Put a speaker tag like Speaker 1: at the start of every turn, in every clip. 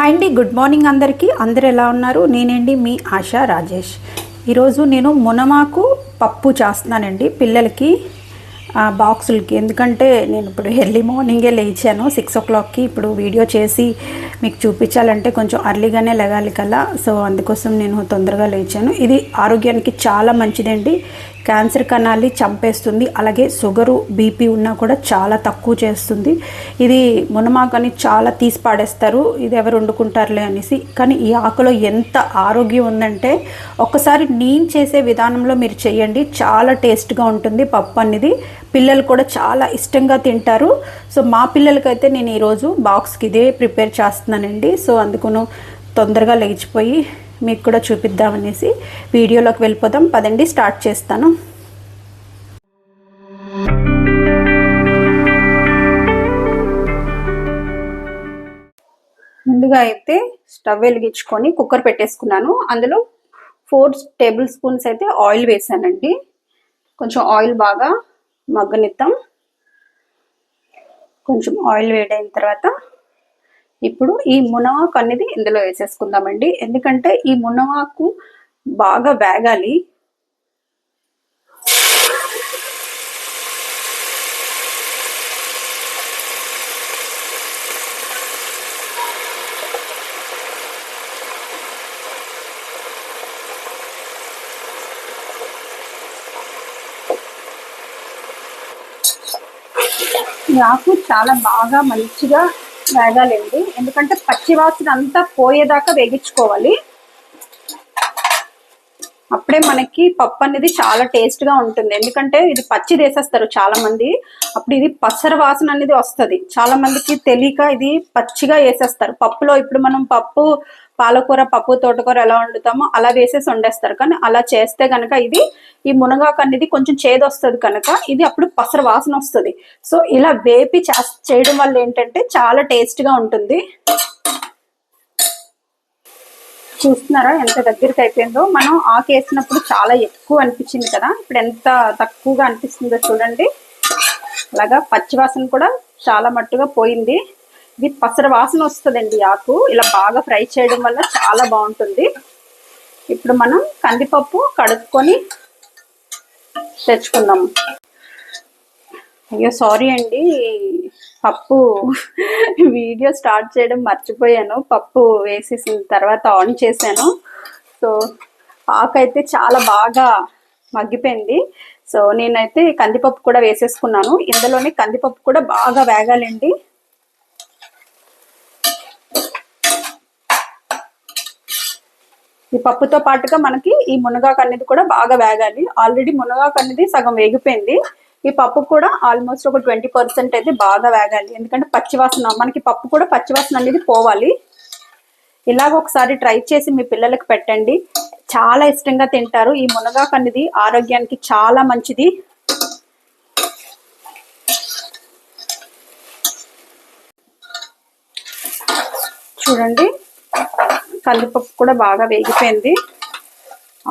Speaker 1: Hi అండి good morning అందరికీ. అందరు ఎలా ఉన్నారు? నేనండి మీ ఆశా రాజేష్. ఈరోజు నేను మునమాకు పప్పు చేస్తున్నానండి పిల్లలకి. బాక్సులకి. ఎందుకంటే నేను ఇప్పుడు ఎర్లీ మార్నింగే లేచాను. సిక్స్ ఓ క్లాక్కి ఇప్పుడు వీడియో చేసి మీకు చూపించాలంటే కొంచెం అర్లీగానే లెగాలి కదా. సో అందుకోసం నేను తొందరగా లేచాను. ఇది ఆరోగ్యానికి చాలా మంచిదండి. క్యాన్సర్ కణాన్ని చంపేస్తుంది. అలాగే షుగరు బీపీ ఉన్నా కూడా చాలా తక్కువ చేస్తుంది. ఇది మునమాకని చాలా తీసి పాడేస్తారు. ఇది ఎవరు వండుకుంటారులే అనేసి. కానీ ఈ ఆకులో ఎంత ఆరోగ్యం ఉందంటే ఒక్కసారి నేను చేసే విధానంలో మీరు చేయండి. చాలా టేస్ట్గా ఉంటుంది పప్పు అనేది. పిల్లలు కూడా చాలా ఇష్టంగా తింటారు. సో మా పిల్లలకైతే నేను ఈరోజు బాక్స్కి ఇదే ప్రిపేర్ చేస్తున్నానండి. సో అందుకును తొందరగా లేచిపోయి మీకు కూడా చూపిద్దామనేసి వీడియోలోకి వెళ్ళిపోదాం. పదండి స్టార్ట్ చేస్తాను. ముందుగా అయితే స్టవ్ వెలిగించుకొని కుక్కర్ పెట్టేసుకున్నాను. అందులో ఫోర్ టేబుల్ స్పూన్స్ అయితే ఆయిల్ వేసానండి. కొంచెం ఆయిల్ బాగా మగ్గనిద్దాం. కొంచెం ఆయిల్ వేడైన తర్వాత ఇప్పుడు ఈ మునవాకు అనేది ఇందులో వేసేసుకుందామండి. ఎందుకంటే ఈ మునవాకు బాగా వేగాలి. నాకు చాలా బాగా మంచిగా వేగాలండి ఎందుకంటే పచ్చి వాసన అంతా పోయేదాకా వేగించుకోవాలి. అప్పుడే మనకి పప్పు అనేది చాలా టేస్ట్గా ఉంటుంది. ఎందుకంటే ఇది పచ్చి వేసేస్తారు చాలా మంది అప్పుడు ఇది పసర వాసన అనేది వస్తుంది. చాలా మందికి తెలియక ఇది పచ్చిగా వేసేస్తారు. పప్పులో ఇప్పుడు మనం పప్పు పాలకూర పప్పు తోటకూర ఎలా వండుతామో అలా వేసేసి వండేస్తారు. కానీ అలా చేస్తే కనుక ఇది ఈ మునగాకు అనేది కొంచెం చేదు వస్తుంది కనుక ఇది అప్పుడు పసర వాసన వస్తుంది. సో ఇలా వేపి చేయడం వల్ల ఏంటంటే చాలా టేస్ట్గా ఉంటుంది. చూస్తున్నారా? ఎంత దగ్గరికి అయిపోయిందో. మనం ఆకు వేసినప్పుడు చాలా ఎక్కువ అనిపించింది కదా. ఇప్పుడు ఎంత తక్కువగా అనిపిస్తుందో చూడండి. అలాగా పచ్చివాసన కూడా చాలా మట్టుగా పోయింది. ఇది పసర వాసన వస్తుందండి ఆకు. ఇలా బాగా ఫ్రై చేయడం వల్ల చాలా బాగుంటుంది. ఇప్పుడు మనం కందిపప్పు కడుక్కొని తెచ్చుకుందాం. అయ్యో సారీ అండి. పప్పు వీడియో స్టార్ట్ చేయడం మర్చిపోయాను. పప్పు వేసేసిన తర్వాత ఆన్ చేశాను. సో ఆకు అయితే చాలా బాగా మగ్గిపోయింది. సో నేనైతే కందిపప్పు కూడా వేసేసుకున్నాను. ఇందులోనే కందిపప్పు కూడా బాగా వేగాలండి. ఈ పప్పుతో పాటుగా మనకి ఈ మునగాకు అనేది కూడా బాగా వేగాలి. ఆల్రెడీ మునగాకు అనేది సగం వేగిపోయింది. ఈ పప్పు కూడా ఆల్మోస్ట్ ఒక ట్వంటీ పర్సెంట్ అయితే బాగా వేగాలి. ఎందుకంటే పచ్చివాసన మనకి పప్పు కూడా పచ్చివాసన అనేది పోవాలి. ఇలాగ ఒకసారి ట్రై చేసి మీ పిల్లలకు పెట్టండి. చాలా ఇష్టంగా తింటారు. ఈ మునగాకు అనేది ఆరోగ్యానికి చాలా మంచిది. చూడండి. కందిపప్పు కూడా బాగా వేగిపోయింది.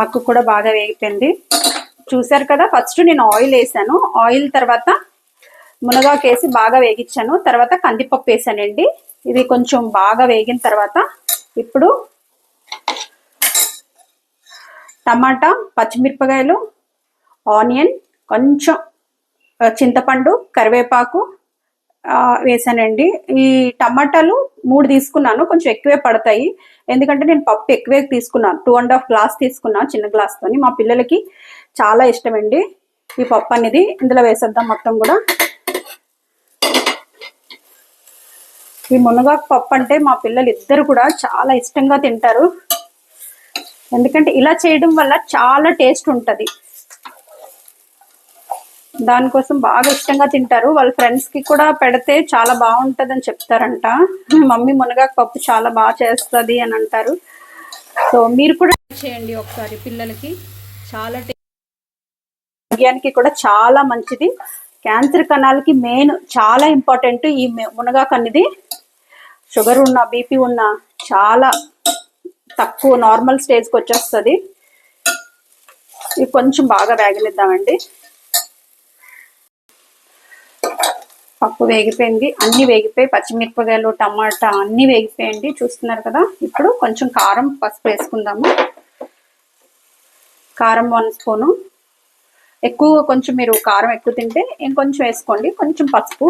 Speaker 1: ఆకు కూడా బాగా వేగిపోయింది. చూసారు కదా ఫస్ట్ నేను ఆయిల్ వేసాను. ఆయిల్ తర్వాత మునగాకు వేసి బాగా వేగించాను తర్వాత కందిపప్పు వేసానండి. ఇది కొంచెం బాగా వేగిన తర్వాత ఇప్పుడు టమాటా పచ్చిమిరపకాయలు ఆనియన్ కొంచెం చింతపండు కరివేపాకు వేసానండి. ఈ టమాటాలు మూడు తీసుకున్నాను కొంచెం ఎక్కువే పడతాయి. ఎందుకంటే నేను పప్పు ఎక్కువే తీసుకున్నాను. టూ అండ్ హాఫ్ గ్లాస్ తీసుకున్నాను చిన్న గ్లాస్ తోని. మా పిల్లలకి చాలా ఇష్టం అండి ఈ పప్పు అనేది. ఇందులో వేసేద్దాం మొత్తం కూడా. ఈ మునగాకు పప్పు అంటే మా పిల్లలు ఇద్దరు కూడా చాలా ఇష్టంగా తింటారు. ఎందుకంటే ఇలా చేయడం వల్ల చాలా టేస్ట్ ఉంటుంది. దానికోసం బాగా ఇష్టంగా తింటారు. వాళ్ళ ఫ్రెండ్స్కి కూడా పెడితే చాలా బాగుంటదని చెప్తారంట. మమ్మీ మునగాకు పప్పు చాలా బాగా చేస్తుంది అని అంటారు. సో మీరు కూడా చేయండి ఒకసారి పిల్లలకి. చాలా ఆరోగ్యానికి కూడా చాలా మంచిది. క్యాన్సర్ కణాలకి మెయిన్ చాలా ఇంపార్టెంట్ ఈ మె- మునగాకు అనేది. షుగర్ ఉన్న బీపీ ఉన్న చాలా తక్కువ నార్మల్ స్టేజ్కి వచ్చేస్తుంది. ఇది కొంచెం బాగా వేగనిద్దామండి. పప్పు వేగిపోయింది అన్ని వేగిపోయి పచ్చిమిరపకాయలు టమాటా అన్ని వేగిపోయండి చూస్తున్నారు కదా ఇప్పుడు కొంచెం కారం పసుపు వేసుకుందాము. కారం వన్ స్పూను. ఎక్కువ కొంచెం మీరు కారం ఎక్కువ తింటే ఇంకొంచెం వేసుకోండి కొంచెం పసుపు.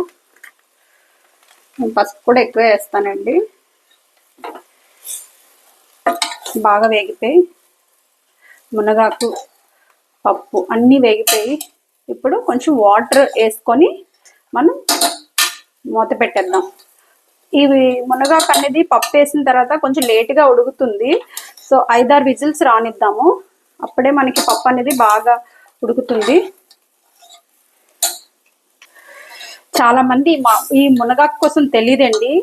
Speaker 1: నేను పసుపు కూడా ఎక్కువ వేస్తానండి. బాగా వేగిపోయి మునగాకు పప్పు అన్నీ వేగిపోయి ఇప్పుడు కొంచెం వాటర్ వేసుకొని మనం మూత పెట్టేద్దాం. ఇవి మునగాకు అనేది పప్పు వేసిన తర్వాత కొంచెం లేట్గా ఉడుకుతుంది. సో ఐదారు విజిల్స్ రానిద్దాము. అప్పుడే మనకి పప్పు అనేది బాగా ఉడుకుతుంది. చాలామంది మా ఈ మునగాకు కోసం తెలియదండి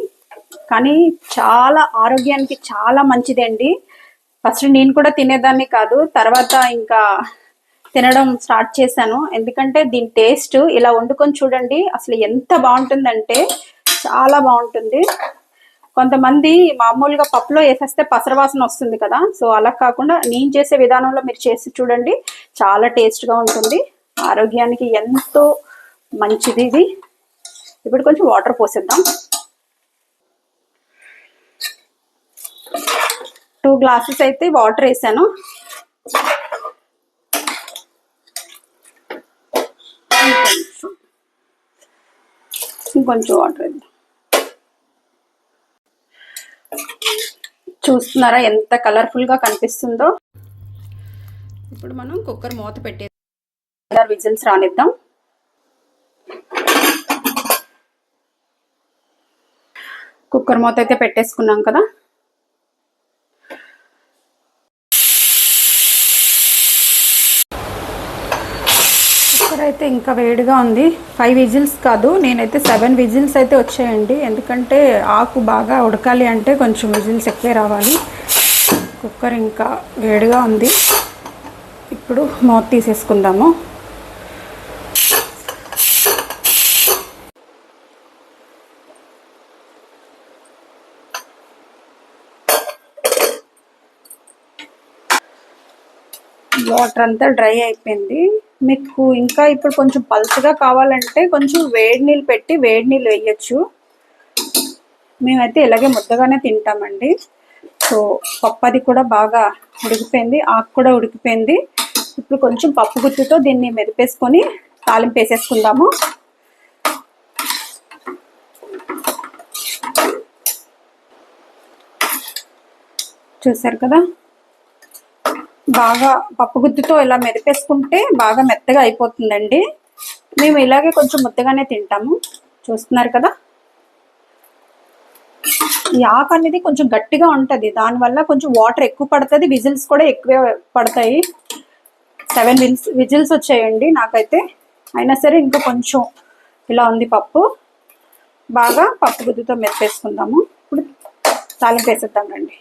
Speaker 1: కానీ చాలా ఆరోగ్యానికి చాలా మంచిదండి. ఫస్ట్ నేను కూడా తినేదాన్ని కాదు. తర్వాత ఇంకా తినడం స్టార్ట్ చేశాను. ఎందుకంటే దీని టేస్ట్ ఇలా వండుకొని చూడండి అసలు ఎంత బాగుంటుందంటే చాలా బాగుంటుంది. కొంతమంది మామూలుగా పప్పులో వేసేస్తే పసరవాసన వస్తుంది కదా సో అలా కాకుండా నేను చేసే విధానంలో మీరు చేసి చూడండి చాలా టేస్ట్గా ఉంటుంది. ఆరోగ్యానికి ఎంతో మంచిది ఇది. ఇప్పుడు కొంచెం వాటర్ పోసేద్దాం. టూ గ్లాసెస్ అయితే వాటర్ వేసాను. ఇంకొంచెం వాటర్ వేద్దాం చూస్తున్నారా ఎంత కలర్ఫుల్గా కనిపిస్తుందో? ఇప్పుడు మనం కుక్కర్ మూత పెట్టే విజిల్స్ రానిద్దాం. కుక్కర్ మూత అయితే పెట్టేసుకున్నాం కదా కుక్కర్ అయితే ఇంకా వేడిగా ఉంది. ఫైవ్ విజిల్స్ కాదు. నేనైతే సెవెన్ విజిల్స్ అయితే వచ్చాయండి. ఎందుకంటే ఆకు బాగా ఉడకాలి అంటే కొంచెం విజిల్స్ ఎక్కువే రావాలి. కుక్కర్ ఇంకా వేడిగా ఉంది. ఇప్పుడు మూత తీసేసుకుందాము. వాటర్ అంతా డ్రై అయిపోయింది. మీకు ఇంకా ఇప్పుడు కొంచెం పల్చగా కావాలంటే కొంచెం వేడి నీళ్ళు పెట్టి వేడి నీళ్ళు వేయచ్చు. మేమైతే ఇలాగే ముద్దగానే తింటామండి. సో పప్పు అది కూడా బాగా ఉడికిపోయింది ఆకు కూడా ఉడికిపోయింది. ఇప్పుడు కొంచెం పప్పు గుత్తితో దీన్ని మెదిపేసుకొని తాలింపు వేసేసుకుందాము. చూసారు కదా? బాగా పప్పు గుత్తితో ఇలా మెదిపేసుకుంటే బాగా మెత్తగా అయిపోతుందండి. మేము ఇలాగే కొంచెం ముద్దగానే తింటాము. చూస్తున్నారు కదా? ఈ ఆకు అనేది కొంచెం గట్టిగా ఉంటుంది. దానివల్ల కొంచెం వాటర్ ఎక్కువ పడుతుంది. విజిల్స్ కూడా ఎక్కువే పడతాయి. సెవెన్ విజిల్స్ విజిల్స్ వచ్చాయండి నాకైతే. అయినా సరే ఇంకా కొంచెం ఇలా ఉంది పప్పు. బాగా పప్పు గుద్దుతో మెత్తేసుకుందాము ఇప్పుడు తాలింపు వేసేద్దాం రండి.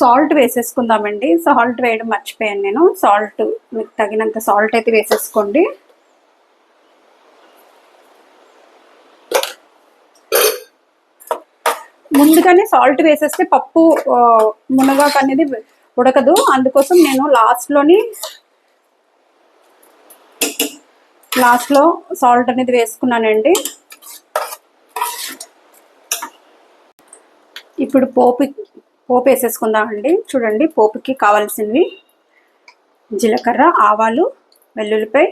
Speaker 1: సాల్ట్ వేసేసుకుందామండి. సాల్ట్ వేయడం మర్చిపోయాను నేను. సాల్ట్ మీకు తగినంత సాల్ట్ అయితే వేసేసుకోండి. ముందుగానే సాల్ట్ వేసేస్తే పప్పు మునగాకు అనేది ఉడకదు. అందుకోసం నేను లాస్ట్లోని లాస్ట్లో సాల్ట్ అనేది వేసుకున్నానండి. ఇప్పుడు పోపు పోపు వేసేసుకుందామండి చూడండి పోపుకి కావాల్సినవి జీలకర్ర ఆవాలు వెల్లుల్లిపాయ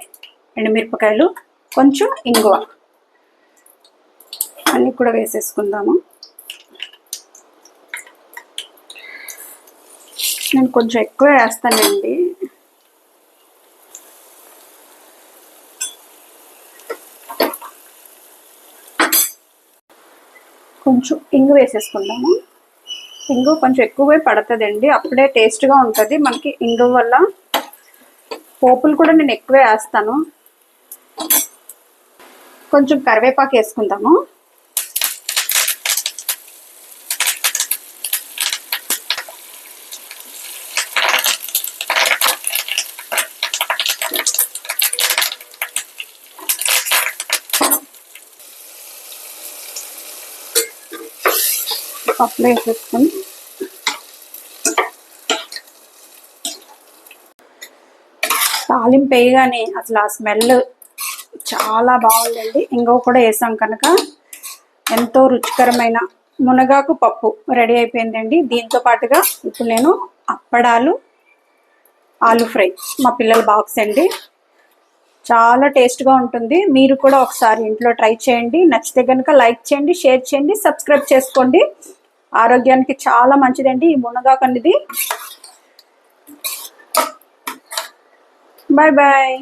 Speaker 1: ఎండుమిరపకాయలు కొంచెం ఇంగువ అన్నీ కూడా వేసేసుకుందాము. నేను కొంచెం ఎక్కువ వేస్తానండి. కొంచెం ఇంగు వేసేసుకుందాము. ఇంగు కొంచెం ఎక్కువే పడుతుందండి. అప్పుడే టేస్ట్గా ఉంటుంది. మనకి ఇంగు వల్ల పోపులు కూడా నేను ఎక్కువే వేస్తాను. కొంచెం కరివేపాకు వేసుకుందాము. పప్పులో వేసేసుకొని తాలింపు వేయగానే అసలు ఆ స్మెల్ చాలా బాగుందండి. ఇంకో కూడా వేసాం కనుక ఎంతో రుచికరమైన మునగాకు పప్పు రెడీ అయిపోయిందండి. దీంతో పాటుగా ఇప్పుడు నేను అప్పడాలు ఆలు ఫ్రై మా పిల్లల బాక్స్ అండి. చాలా టేస్ట్గా ఉంటుంది. మీరు కూడా ఒకసారి ఇంట్లో ట్రై చేయండి. నచ్చితే కనుక లైక్ చేయండి షేర్ చేయండి సబ్స్క్రైబ్ చేసుకోండి. ఆరోగ్యానికి చాలా మంచిదండి. ఈ మునగాకు అనేది బాయ్ బాయ్.